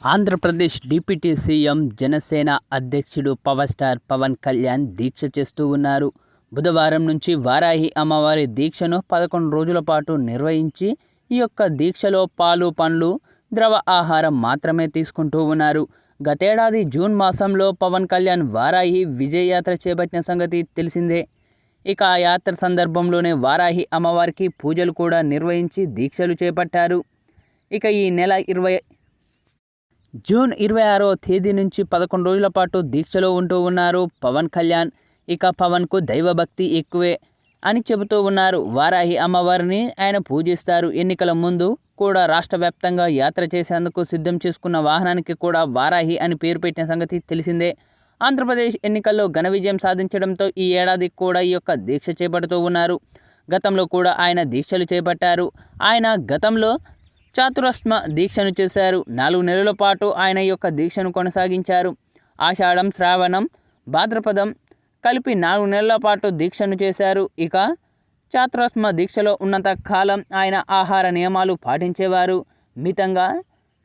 Andhra Pradesh deputy CM Janasena అధ్యక్షుడు power star Pawan Kalyan దీక్ష చేస్తూ ఉన్నారు. బుధవారం నుంచి వారాహి అమ్మవారి దీక్షను పదకొండు రోజుల పాటు నిర్వహించి ఈ యొక్క దీక్షలో పాలు పండ్లు ద్రవ ఆహారం మాత్రమే తీసుకుంటూ ఉన్నారు. గతేడాది జూన్ మాసంలో పవన్ కళ్యాణ్ వారాహి విజయయాత్ర చేపట్టిన సంగతి తెలిసిందే. ఇక ఆ యాత్ర సందర్భంలోనే వారాహి అమ్మవారికి పూజలు కూడా నిర్వహించి దీక్షలు చేపట్టారు. ఇక ఈ నెల ఇరవై జూన్ ఇరవై ఆరో తేదీ నుంచి పదకొండు రోజుల పాటు దీక్షలో ఉంటూ ఉన్నారు పవన్ కళ్యాణ్. ఇక పవన్కు దైవభక్తి ఎక్కువే అని చెబుతూ ఉన్నారు. వారాహి అమ్మవారిని ఆయన పూజిస్తారు. ఎన్నికల ముందు కూడా రాష్ట్ర వ్యాప్తంగా యాత్ర చేసేందుకు సిద్ధం చేసుకున్న వాహనానికి కూడా వారాహి అని పేరు పెట్టిన సంగతి తెలిసిందే. ఆంధ్రప్రదేశ్ ఎన్నికల్లో ఘన విజయం సాధించడంతో ఈ ఏడాది కూడా ఈ యొక్క దీక్ష చేపడుతూ ఉన్నారు. గతంలో కూడా ఆయన దీక్షలు చేపట్టారు. ఆయన గతంలో చాతురస్మ దీక్షను చేశారు. నాలుగు నెలల పాటు ఆయన యొక్క దీక్షను కొనసాగించారు. ఆషాఢం శ్రావణం భాద్రపదం కలిపి నాలుగు నెలల పాటు దీక్షను చేశారు. ఇక చాతురస్మ దీక్షలో ఉన్నంత కాలం ఆయన ఆహార నియమాలు పాటించేవారు. మితంగా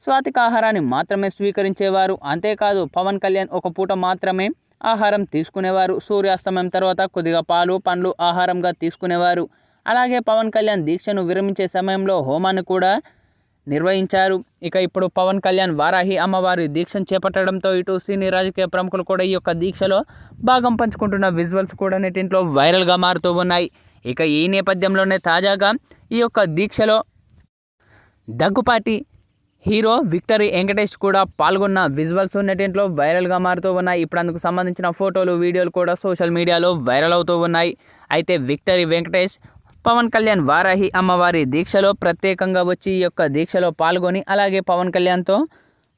స్వాతిక ఆహారాన్ని మాత్రమే స్వీకరించేవారు. అంతేకాదు పవన్ కళ్యాణ్ ఒక పూట మాత్రమే ఆహారం తీసుకునేవారు. సూర్యాస్తమయం తర్వాత కొద్దిగా పాలు పండ్లు ఆహారంగా తీసుకునేవారు. అలాగే పవన్ కళ్యాణ్ దీక్షను విరమించే సమయంలో హోమాన్ని కూడా నిర్వహించారు. ఇక ఇప్పుడు పవన్ కళ్యాణ్ వారాహి అమ్మవారి దీక్షను చేపట్టడంతో ఇటు సినీ రాజకీయ ప్రముఖులు కూడా ఈ యొక్క దీక్షలో భాగం పంచుకుంటున్న విజువల్స్ కూడా నెటింట్లో వైరల్గా మారుతూ ఉన్నాయి. ఇక ఈ నేపథ్యంలోనే తాజాగా ఈ యొక్క దీక్షలో దగ్గుపాటి హీరో విక్టరీ వెంకటేష్ కూడా పాల్గొన్న విజువల్స్ నెట్టింట్లో వైరల్గా మారుతూ ఉన్నాయి. ఇప్పుడు అందుకు సంబంధించిన ఫోటోలు వీడియోలు కూడా సోషల్ మీడియాలో వైరల్ అవుతూ ఉన్నాయి. అయితే విక్టరీ వెంకటేష్ పవన్ కళ్యాణ్ వారాహి అమ్మవారి దీక్షలో ప్రత్యేకంగా వచ్చి ఈ యొక్క దీక్షలో పాల్గొని అలాగే పవన్ కళ్యాణ్తో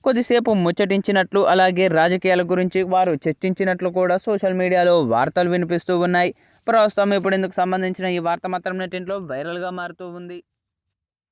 కొద్దిసేపు ముచ్చటించినట్లు అలాగే రాజకీయాల గురించి వారు చర్చించినట్లు కూడా సోషల్ మీడియాలో వార్తలు వినిపిస్తూ ఉన్నాయి. ప్రస్తుతం ఇప్పుడు ఇందుకు సంబంధించిన ఈ వార్త మాత్రం నెట్టింట్లో వైరల్గా మారుతూ ఉంది.